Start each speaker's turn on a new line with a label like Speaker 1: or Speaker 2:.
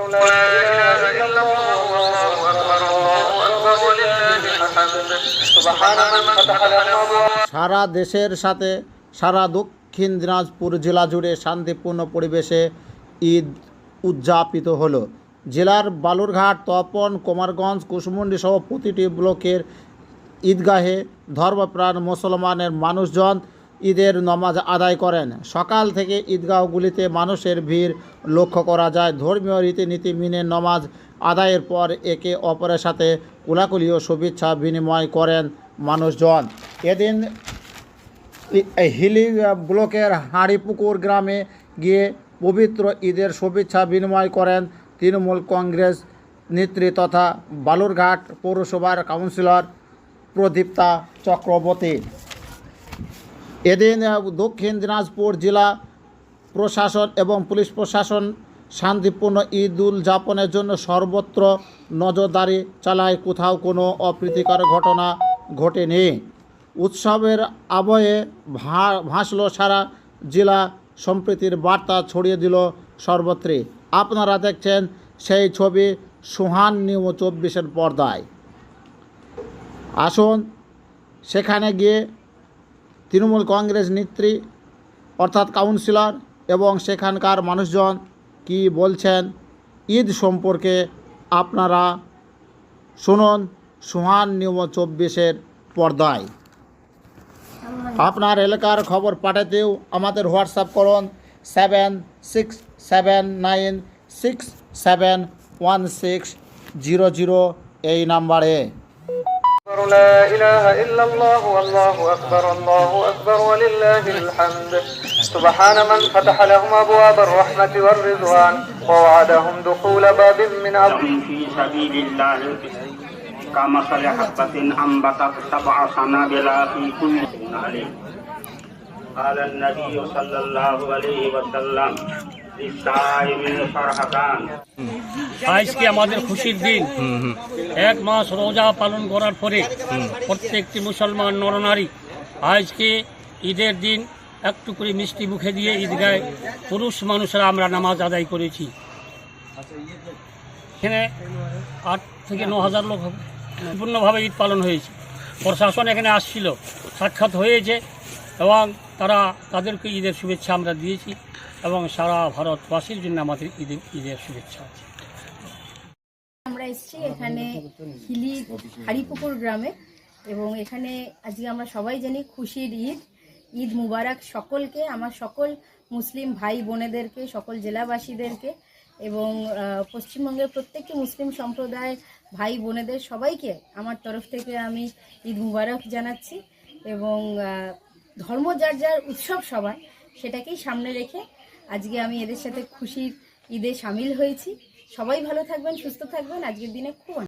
Speaker 1: لا إله إلا الله والله أكبر الله أكبر ولله الحمد سبحان من فتح الأبواب
Speaker 2: সারা দেশের সাথে সারা দক্ষিণ দিনাজপুর জেলা জুড়ে শান্তিপূর্ণ পরিবেশে ঈদ উদযাপিত হলো জেলার বালুরঘাট তপন কুমারগঞ্জ কুশমুন্ডি সহ প্রতিটি ব্লকের ঈদগাহে ধর্মপ্রাণ মুসলমানের মানুষজন ঈদের নমাজ আদায় করেন। সকাল থেকে ঈদগাহগুলিতে মানুষের ভিড় লক্ষ্য করা যায়। ধর্মীয় রীতিনীতি মেনে নমাজ আদায়ের পর একে অপরের সাথে কোলাকুলি ও শুভেচ্ছা বিনিময় করেন মানুষজন। এদিন হিলি ব্লকের হাঁড়িপুকুর গ্রামে গিয়ে পবিত্র ঈদের শুভেচ্ছা বিনিময় করেন তৃণমূল কংগ্রেস নেত্রী তথা বালুরঘাট পৌরসভার কাউন্সিলর প্রদীপ্তা চক্রবর্তী। এদিন দক্ষিণ দিনাজপুর জেলা প্রশাসন এবং পুলিশ প্রশাসন শান্তিপূর্ণ ঈদ উল যাপনের জন্য সর্বত্র নজরদারি চালায়। কোথাও কোনো অপ্রীতিকর ঘটনা ঘটেনি। উৎসবের আবহে ভাসল সারা জেলা। সম্প্রীতির বার্তা ছড়িয়ে দিল সর্বত্রে আপনারা দেখছেন সেই ছবি সুহান নিউ চব্বিশের পর্দায়। আসুন, সেখানে গিয়ে তৃণমূল কংগ্রেস নেত্রী, অর্থাৎ কাউন্সিলর এবং সেখানকার মানুষজন কি বলছেন? ঈদ সম্পর্কে আপনারা শুনুন সুহান নিয়ম চব্বিশের পর্দায়। আপনার এলাকার খবর পাঠাতেও আমাদের হোয়াটসঅ্যাপ করুন seven six seven nine six seven one six zero zero এই নাম্বারে।
Speaker 1: لا إله إلا الله والله أكبر الله أكبر ولله الحمد. سبحان من فتح لهم أبواب الرحمة والرضوان ووعدهم دخول باب من أبواب
Speaker 3: في سبيل الله كمثل حبة أنبتت سبع سنابل في كل عليه قال النبي صلى الله عليه وسلم للصائم فرحتان
Speaker 4: আজকে আমাদের খুশির দিন। এক মাস রোজা পালন করার পরে প্রত্যেকটি মুসলমান নরনারী আজকে ঈদের দিন একটু করে মিষ্টি মুখে দিয়ে ঈদগায় পুরুষ মানুষরা আমরা নামাজ আদায় করেছি। এখানে আট থেকে ন হাজার লোক সম্পূর্ণভাবে ঈদ পালন হয়েছে। প্রশাসন এখানে আসছিল, সাক্ষাৎ হয়েছে এবং তারা তাদেরকে ঈদের শুভেচ্ছা আমরা দিয়েছি এবং সারা ভারতবাসীর জন্য আমাদের ঈদের ঈদের শুভেচ্ছা আছে।
Speaker 5: আমরা এসেছি এখানে হিলি হাড়িপুকুর গ্রামে। এবং এখানে আজকে আমরা সবাই জানি খুশির ঈদ ঈদ মুবারক সকলকে আমার সকল মুসলিম ভাই বোনেদেরকে সকল জেলাবাসীদেরকে এবং পশ্চিমবঙ্গের প্রত্যেকটি মুসলিম সম্প্রদায়ের ভাই বোনেদের সবাইকে আমার তরফ থেকে আমি ঈদ মুবারক জানাচ্ছি। এবং ধর্ম যার যার উৎসব সবার সেটাকেই সামনে রেখে আজকে আমি এদের সাথে খুশির ঈদে সামিল হয়েছি। সবাই ভালো থাকবেন সুস্থ থাকবেন। আজকের দিনে খুব